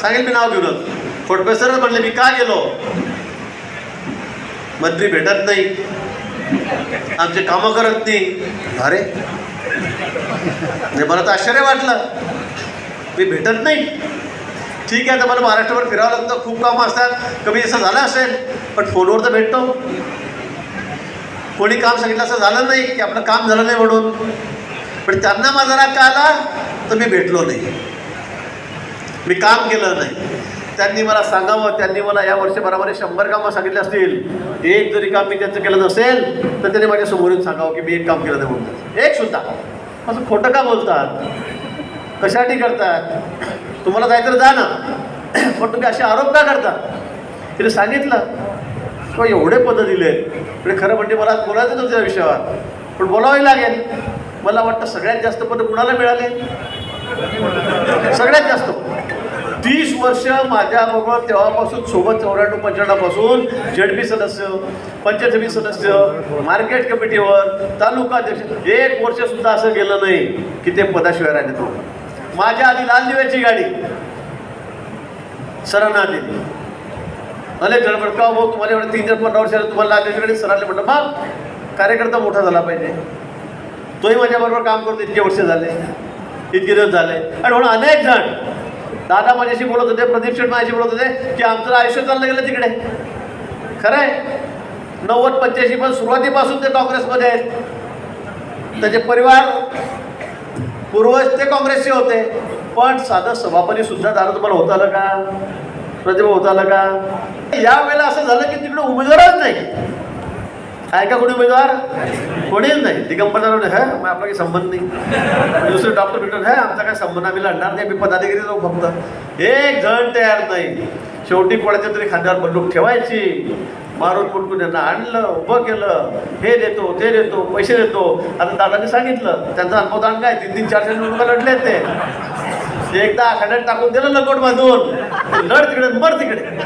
सांगेल मी नाव घेऊनच. प्रोफेसरच म्हणले मी का गेलो? मंत्री भेटत नाही. आमचे कामं करत नाही. अरे. म्हणजे मला तर आश्चर्य वाटलं. मी भेटत नाही. ठीक आहे तर मला महाराष्ट्रभर फिरावं लागतं. खूप कामं असतात. कमी असं झालं असेल पण फोनवर तर भेटतो. कोणी काम सांगितलं असं झालं नाही की आपलं काम झालं नाही म्हणून. पण त्यांना माझा राग का आला? तर मी भेटलो नाही. मी काम केलं नाही. त्यांनी मला सांगावं त्यांनी मला या वर्षभरामध्ये शंभर कामं सांगितले असतील. एक जरी काम मी त्यांचं केलं नसेल तर त्यांनी माझ्या समोरून सांगावं की मी एक काम केलं नाही म्हणून. एक सुद्धा. असं खोटं का बोलतात? कशासाठी करतात? तुम्हाला जायचं तर जा ना. पण तुम्ही असे आरोप का करता? तिने सांगितलं. किंवा एवढे पद दिले. म्हणजे खरं म्हणजे मला बोलायचं नव्हतं त्या विषयावर. पण बोलावंही लागेल. मला वाटतं सगळ्यात जास्त पद कुणाला मिळाले? सगळ्यात जास्त. वर्ष माझ्याबरोबर तेव्हापासून सोबत चौऱ्याण्णव पंच्याण्णवपासून जेडपी सदस्य पंचायत समिती सदस्य मार्केट कमिटीवर तालुका अध्यक्ष एक वर्षसुद्धा असं गेलं नाही की ते पदाशिवाय राहिले तो. माझ्या आधी लाल दिव्याची गाडी. सरांना दिली अनेक जण म्हणत का भाऊ तुम्हाला एवढे तीन चार पंधरा वर्ष तुम्हाला लाल दिव्याची गाडी सरांनी म्हटलं मग कार्यकर्ता मोठा झाला पाहिजे. तोही माझ्याबरोबर काम करतो इतके वर्ष झाले इतके दिवस झाले. आणि म्हणून अनेक जण दादा माझ्याशी बोलत होते प्रदीप शेठ माझ्याशी बोलत होते की आमचं आयुष्य चाललं गेलं तिकडे. खरं आहे नव्वद पंच्याऐंशी पण सुरुवातीपासून ते काँग्रेसमध्ये आहेत. त्याचे परिवार पूर्वज ते काँग्रेसचे होते. पण साधं सभापती सुद्धा दादा तुम्हाला होत आलं का? प्रतिभा होत आलं का? यावेळेला असं झालं की तिकडे उमेदवारच नाही. आहे का कोणी उमेदवार? कोणीच नाही. दिगंबर जाधव है मग आपला काही संबंध नाही. दुसरे डॉक्टर भेटून है आमचा काय संबंध आम्ही लढणार नाही मी पदाधिकारी जाऊ फक्त. एक जण तयार नाही. शेवटी कोणाच्या तरी खांद्यावर बंदूक ठेवायची. मारून कुटकून यांना आणलं उभं केलं. हे देतो ते देतो पैसे देतो. आता दादाने सांगितलं त्यांचा अनुभवदान काय तीन तीन चार चार निवडणुका लढले ते. एकदा आखाड्यात टाकून दिलं लकोट बांधून. लढ तिकडे मर तिकडे.